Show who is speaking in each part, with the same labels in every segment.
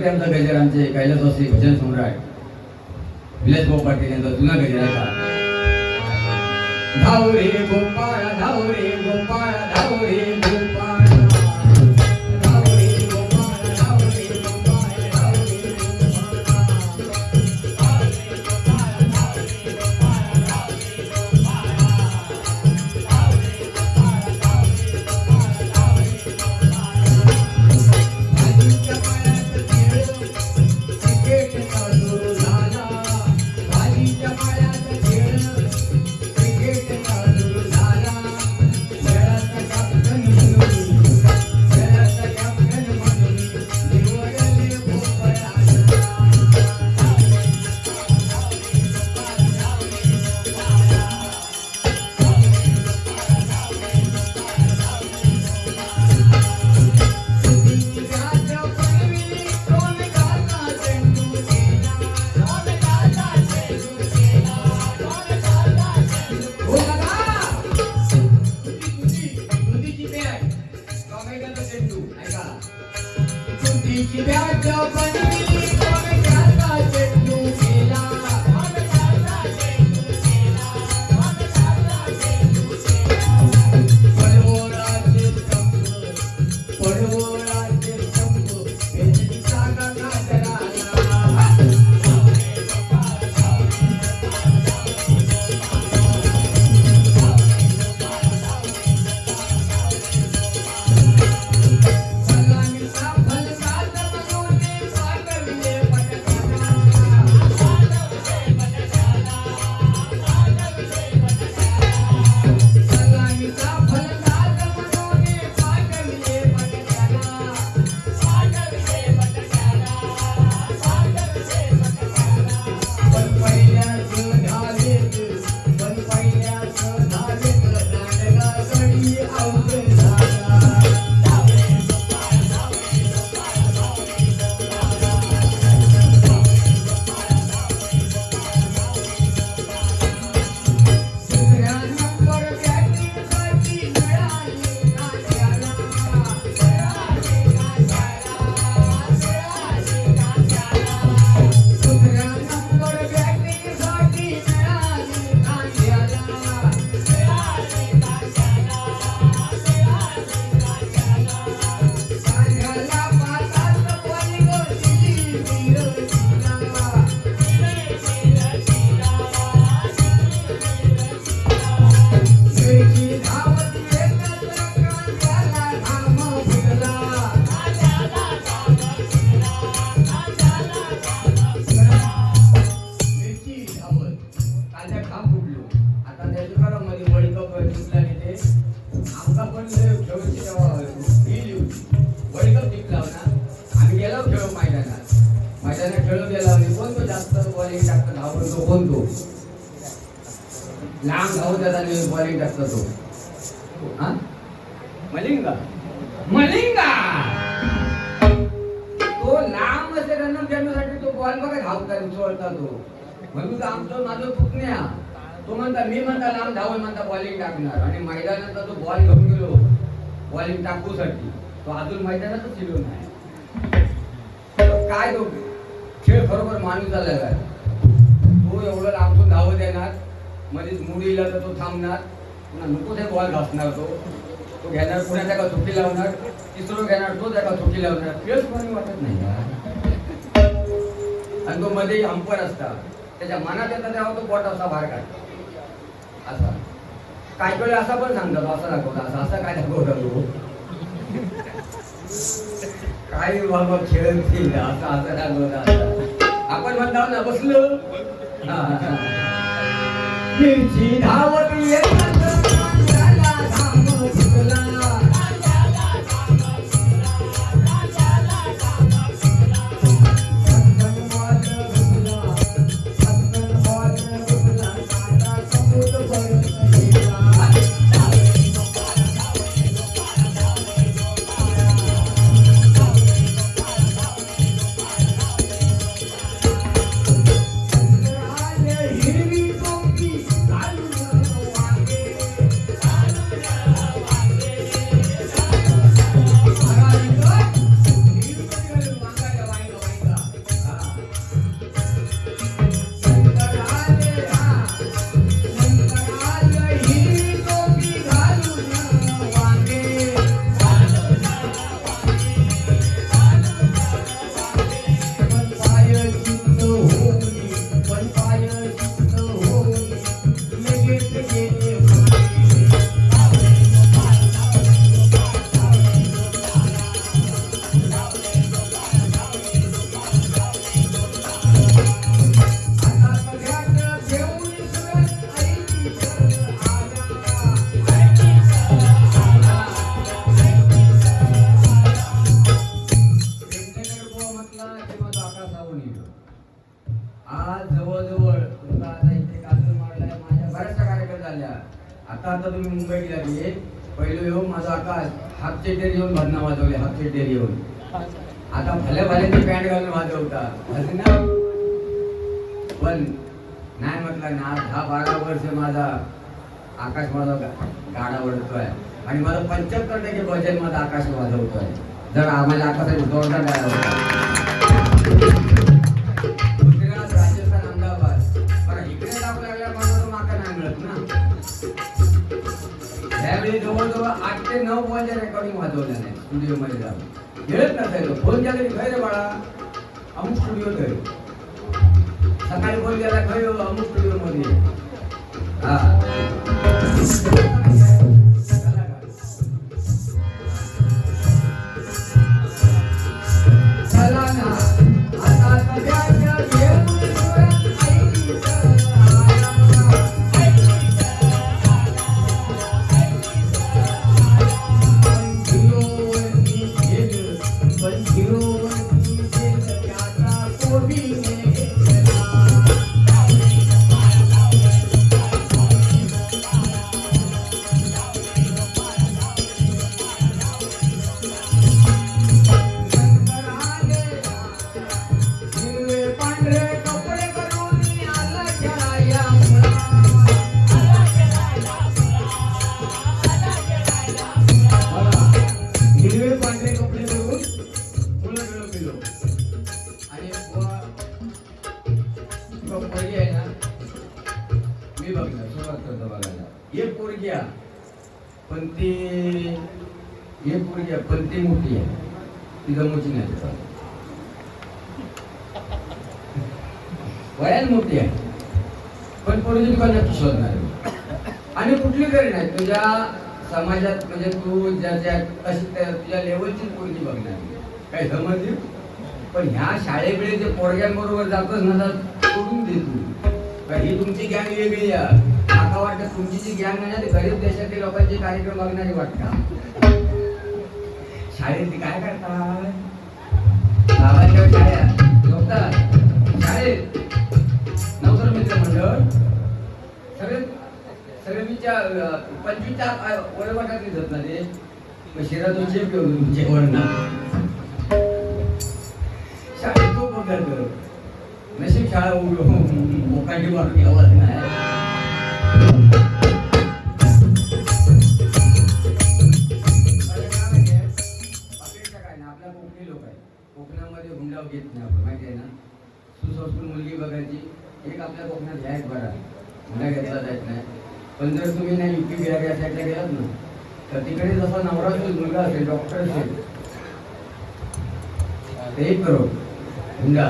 Speaker 1: होते आमचा गजर आमचे कैलासवासी भजन सम्राट. विलास भाऊ पाटील यांचा जुना गजर आहे का? धावरे गोपाळ धावरे गोपाळ धावरे देण्यासाठी बघा धावता चोळता तो. म्हणून आमचं माझं पुतण्या तो म्हणता मी म्हणता लांब धावल म्हणता बॉलिंग टाकणार. आणि मैदानात तो बॉल घेऊन गेलो बॉलिंग टाकूसाठी. तो अजून मैदानातच शिलो नाही. काय तो खेळ खरोखर माणूस झालेला आहे तो एवढं लांबून धावत येणार मध्येच मुडीला तर तो थांबणार. पुन्हा नको ते बॉल घासणार तो. तो घेणार पुन्हा त्याला चुकी लावणार. तिसरं घेणार तो त्याला चुकी लावणार. खेळ कोणी वाटत नाही. यार. आणि तो मध्ये अंपर असता. त्याच्या मनात येतात तेव्हा तो पोट असा बाहेर काढतो. असा. काय वेळ असा पण सांगतात असा दाखवता असा असा काय दाखवता तो काय बाबा खेळ खेळ असं असं दाखवता आपण म्हणतो ना बसलो. हा, मिरची धावत येतात येऊन माझा आकाश हाफ चेटेर येऊन भरणा वाजवले हाफ चेटेर येऊन. आता भल्या भल्याची पॅन्ट घालून वाजवता. असं ना. पण नाही म्हटलं ना दहा बारा वर्ष माझा आकाश माझा गाडा ओढतोय. आणि माझं पंच्याहत्तर टक्के बजेट माझा आकाश वाजवतोय. जर आम्हाला आकाशाची जोरदार લાઇબ્રેરી જવું તો આઠ કે નવ પહોંચે રેકોર્ડિંગ વાંચો છે સ્ટુડિયો મળી જાવ ઘેર ન થયેલો ફોન ચાલી ગઈ રે બાળા, અમુક સ્ટુડિયો થયો સકાળે ફોન ચાલે ગયો અમુક સ્ટુડિયો મળી હા. वयात मोठी आहे. पण पोरगी तुला नक्की शोधणार आणि कुठली गरज नाही तुझ्या समाजात म्हणजे तू ज्या कशी त्या- तुझ्या लेवलची पोरगी बघणार काही समजली? पण ह्या शाळेकडे जे पोरग्यांबरोबर जातच ना तर सोडून दे तू. कारण ही तुमची गॅंग वेगळी आहे. आता वाटतं तुमची जी गॅंग आहे ना गरीब देशातील लोकांचे कार्यक्रम बघणारी वाटतात शाळेत काय करतात? बाबांच्या शाळेत. झोपतात. शाळेत. नवतर मित्र मंडळ सगळे सगळे त्या पंचवीसच्या वयोगटात दिसत ना ते? मग शिरातून चेप तुमचे वळणा शाळेत तो पगार कर नशीब शाळा उघडून मोकांडी मारून घ्यावं नाही कोकणामध्ये हुंडाव घेत नाही आपण माहिती आहे ना? सुसंस्कृत मुलगी बघायची. एक आपल्या कोकणात घ्या एक बरा हुंडा घेतला जात नाही. पण जर तुम्ही नाही युपी बिहार या साईडला गेलात ना तर तिकडे जसा नवरा असेल मुलगा असेल डॉक्टर असेल ते एक करो. हुंडा.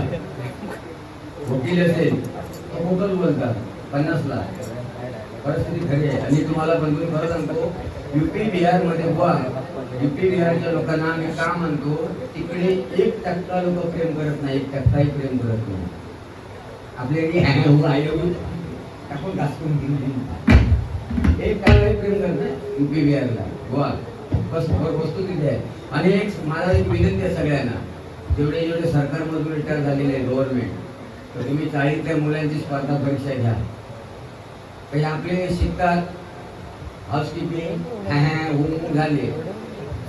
Speaker 1: वकील असेल तो खोटंच बोलतात. पन्नास लाख परिस्थिती खरी आहे. आणि तुम्हाला बंधून खरं सांगतो युपी बिहारमध्ये बुवा युपी बिहारच्या लोकांना आम्ही का म्हणतो तिकडे एक टक्का लोक प्रेम करत नाही एक टक्काही प्रेम करत नाही. आपल्या इकडे हो आय टाकून घासून घेऊन एक टक्काही प्रेम करत युपी बिहारला बुवा बस वस्तू तिथे. आहे आणि एक मला एक विनंती आहे सगळ्यांना. जेवढे जेवढे सरकारमधून रिटायर झालेले आहे गव्हर्नमेंट तर तुम्ही चाळीतल्या मुलांची स्पर्धा परीक्षा घ्या. काही आपले शिकतात. हाऊसकीपिंग होऊन झाले.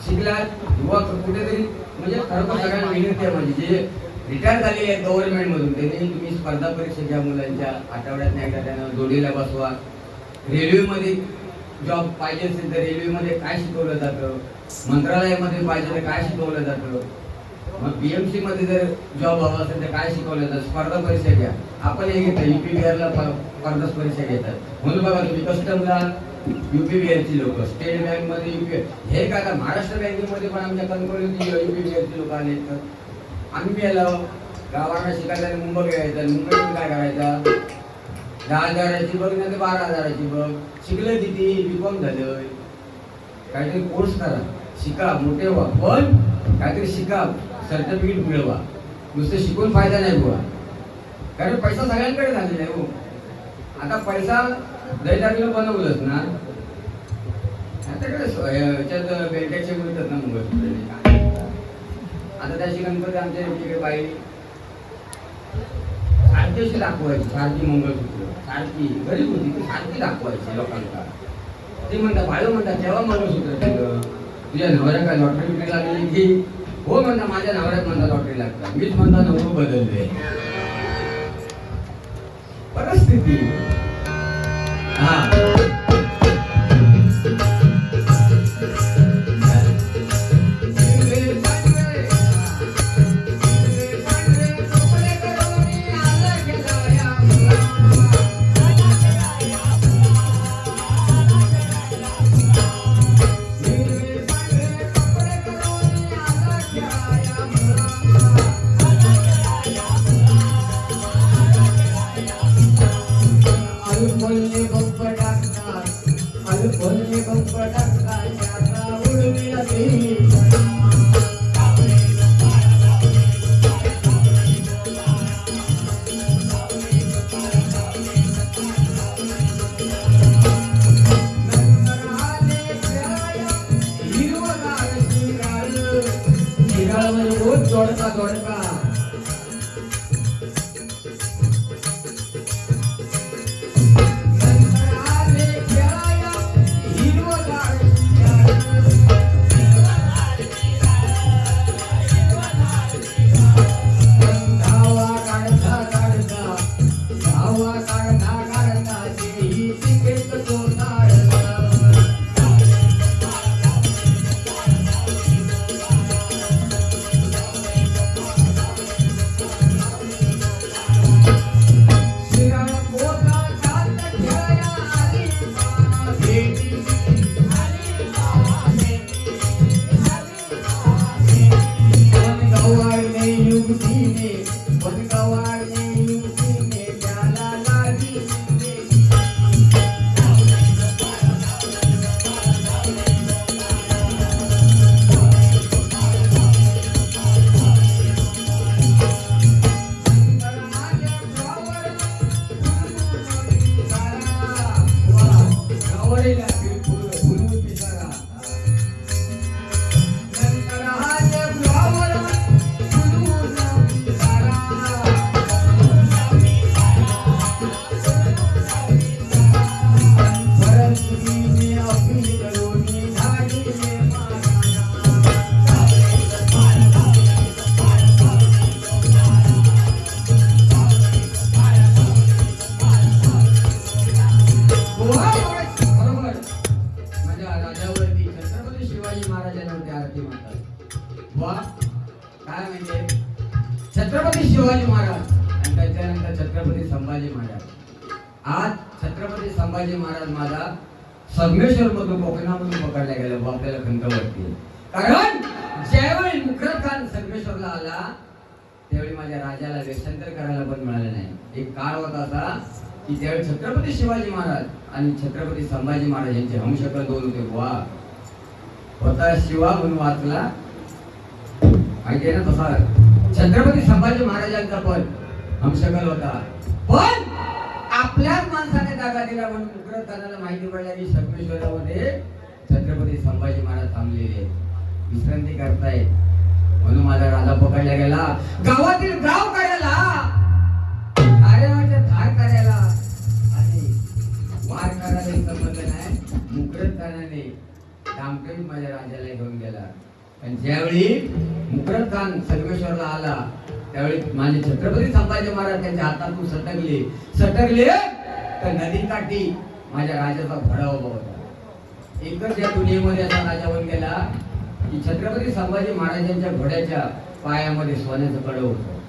Speaker 1: शिकलात युवा कुठेतरी म्हणजे खरोखर सगळ्यांना विनंती आहे माझी जे रिटायर झालेले आहेत गव्हर्नमेंट मधून. त्यांनी तुम्ही स्पर्धा परीक्षा घ्या मुलांच्या आठवड्यात नाही का त्यांना जोडीला बसवा. रेल्वेमध्ये जॉब पाहिजे असेल तर रेल्वेमध्ये काय शिकवलं जातं? मंत्रालयामध्ये पाहिजे तर काय शिकवलं जातं? मग बीएमसी मध्ये जर जॉब हवा असेल तर काय शिकवलं जातं? स्पर्धा परीक्षा घ्या. आपण हे घेतो युपी बिहारला स्पर्धा परीक्षा घेतात. म्हणून बघा तुम्ही कस्टमला युपी बिहारची लोक स्टेट बँकमध्ये पी हे काय महाराष्ट्र बँकेमध्ये पण आमच्या कणकवली युपी बिहारची लोक आले तर आम्ही गेलो गावाला शिकायला आणि मुंबई यायचं. मुंबईतून काय करायचं? दहा हजाराची बघ नाही तर बारा हजाराची बघ. शिकलं किती? बीकॉम झालं काहीतरी कोर्स करा. शिका मोठे व्हा. पण काहीतरी शिका. सर्टिफिकेट मिळवा. नुसतं शिकून फायदा नाही बुवा. कारण पैसा सगळ्यांकडे झालेला आहे हो. आता पैसा दैताकीला बनवलंच ना. त्याकडे याच्यात बँकेचे मिळतात ना मुंबई आता त्याची गणपती आमच्या इकडे बाई सारखी अशी दाखवायची सारखी मंगळसूत्र सारखी गरीब होती ती सारखी दाखवायची लोकांना. ते म्हणतात बाळू म्हणतात तेव्हा मंगळसूत्र केलं. तुझ्या नवऱ्या काय लॉटरी बिटरी लागली की हो म्हणता माझ्या नवऱ्यात म्हणता लॉटरी लागतात मीच म्हणता नवरं बदलले. परिस्थिती. हा. Gorepa. संभाजी महाराज. आज छत्रपती संभाजी महाराज माझा संगमेश्वर मधून कोकणामधून पकडला गेला आपल्याला खंत वाटते. कारण ज्यावेळी मुखरत खान संगमेश्वरला आला त्यावेळी माझ्या राजाला वेषांतर करायला पण मिळालं नाही. एक काळ होता असा की त्यावेळी छत्रपती शिवाजी महाराज आणि छत्रपती संभाजी महाराज यांचे हमशकल दोन होते. वा. होता शिवा म्हणून वाचला. माहिती आहे ना तसा. छत्रपती संभाजी महाराजांचा पण हमशकल होता. पण आपल्याच माणसाने जागा दिला म्हणून उग्र खानाला माहिती पडल्या की संगमेश्वरामध्ये छत्रपती संभाजी महाराज थांबलेले विश्रांती करतायत. म्हणून माझा राजा पकडला गेला. गावातील गाव काढायला. आर्यमाच्या धार करायला आणि वार करायला संबंध नाही. मुकरत खानाने माझ्या राजाला घेऊन गेला. आणि ज्यावेळी मुकरत खान संगमेश्वरला आला त्यावेळी माझे छत्रपती संभाजी महाराज त्यांच्या हातातून सटकले. सटकले तर नदीकाठी माझ्या राजाचा घोडा उभा होता. एकच या दुनियेमध्ये असा राजा होऊन गेला की छत्रपती संभाजी महाराजांच्या घोड्याच्या पायामध्ये सोन्याचं कडं होतं.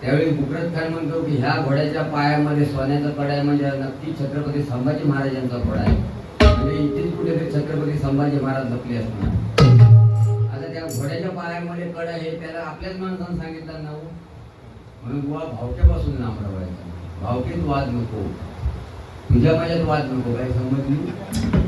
Speaker 1: त्यावेळी मुकरत खान म्हणतो की ह्या घोड्याच्या पायामध्ये सोन्याचा कडा आहे म्हणजे नक्की छत्रपती संभाजी महाराजांचा घोडा आहे. म्हणजे इथेच कुठेतरी छत्रपती संभाजी महाराज जपले असणार. आता त्या घोड्याच्या पायामध्ये कड आहे त्याला आपल्याच माणसानं सांगितलं ना हो. म्हणून बुवा भावक्यापासून लांब राहायचा भावकेत वाद नको. तुझ्या माझ्यात वाद नको काय समजली?